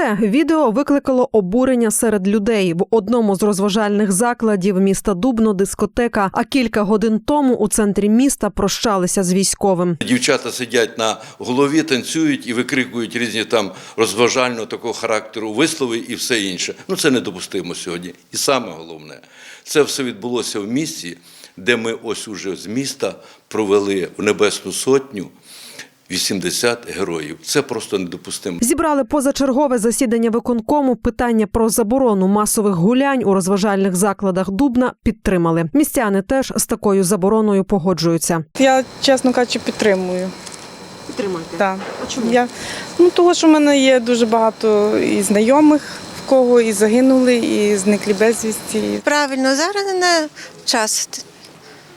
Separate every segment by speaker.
Speaker 1: Проте відео викликало обурення серед людей в одному з розважальних закладів міста Дубно дискотека. А кілька годин тому у центрі міста прощалися з військовим.
Speaker 2: Дівчата сидять на голові, танцюють і викрикують різні там розважального такого характеру вислови і все інше. Ну це недопустимо сьогодні. І саме головне, це все відбулося в місті, де ми ось уже з міста провели в Небесну Сотню 80 героїв. Це просто недопустимо.
Speaker 1: Зібрали позачергове засідання виконкому. Питання про заборону масових гулянь у розважальних закладах Дубна підтримали. Містяни теж з такою забороною погоджуються.
Speaker 3: Я, чесно кажучи, підтримую.
Speaker 1: Підтримуйте.
Speaker 3: Так. Я, ну, того, що в мене є дуже багато і знайомих, в кого і загинули, і зниклі безвісті.
Speaker 4: Правильно, зараз не час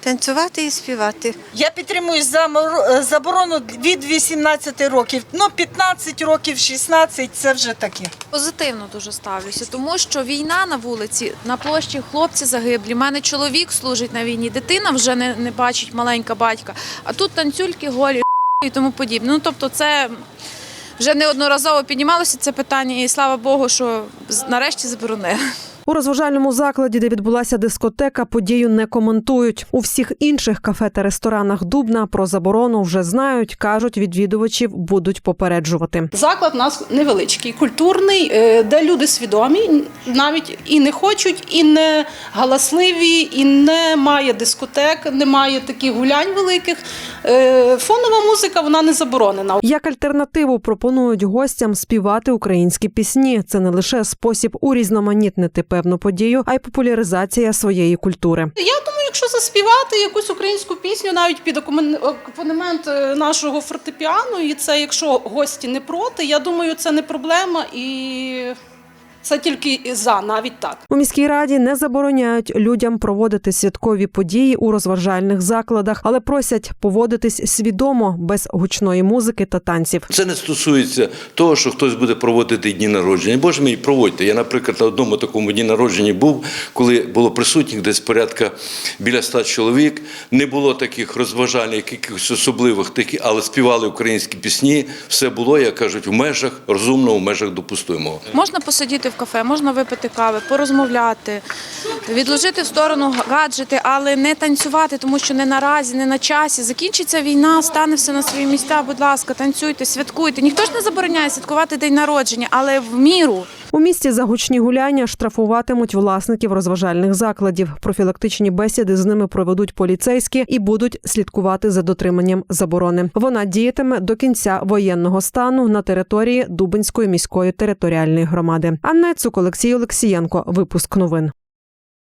Speaker 4: танцювати і співати.
Speaker 5: Я підтримую е, заборону від 18 років. Ну, 15 років, 16 – це вже таке.
Speaker 6: Позитивно дуже ставлюся, тому що війна на вулиці, на площі хлопці загиблі. У мене чоловік служить на війні, дитина вже не, не бачить маленька батька. А тут танцюльки голі і тому подібне. Ну тобто, це вже неодноразово піднімалося це питання, і слава Богу, що нарешті заборонили.
Speaker 1: У розважальному закладі, де відбулася дискотека, подію не коментують. У всіх інших кафе та ресторанах Дубна про заборону вже знають. кажуть, відвідувачів будуть попереджувати.
Speaker 7: Заклад у нас невеличкий, культурний, е, де люди свідомі, навіть і не хочуть, і не галасливі, і немає дискотек, немає таких гулянь великих. Е, Фонова музика вона не заборонена.
Speaker 1: Як альтернативу пропонують гостям співати українські пісні. Це не лише спосіб урізноманітнити певну подію, а й популяризація своєї культури.
Speaker 7: Я думаю, якщо заспівати якусь українську пісню, навіть під акомпанемент е, нашого фортепіану, і це якщо гості не проти, я думаю, це не проблема і це тільки за, навіть так.
Speaker 1: У міській раді не забороняють людям проводити святкові події у розважальних закладах, але просять поводитись свідомо без гучної музики та танців.
Speaker 2: Це не стосується того, що хтось буде проводити дні народження. Боже мій, проводьте. Я, наприклад, на одному такому дні народження був, коли було присутніх десь порядка біля ста чоловік. Не було таких розважальних, якихось особливих таких, але співали українські пісні. Все було, як кажуть, в межах розумного, в межах допустимого.
Speaker 6: Можна посидіти в кафе, можна випити кави, порозмовляти, відложити в сторону гаджети, але не танцювати, тому що не наразі, не на часі. Закінчиться війна, стане все на свої місця. Будь ласка, танцюйте, святкуйте. Ніхто ж не забороняє святкувати день народження, але в міру.
Speaker 1: У місті за гучні гуляння штрафуватимуть власників розважальних закладів. Профілактичні бесіди з ними проведуть поліцейські і будуть слідкувати за дотриманням заборони. Вона діятиме до кінця воєнного стану на території Дубинської міської територіальної громади. Анна Цук, Олексій Олексієнко. Випуск новин.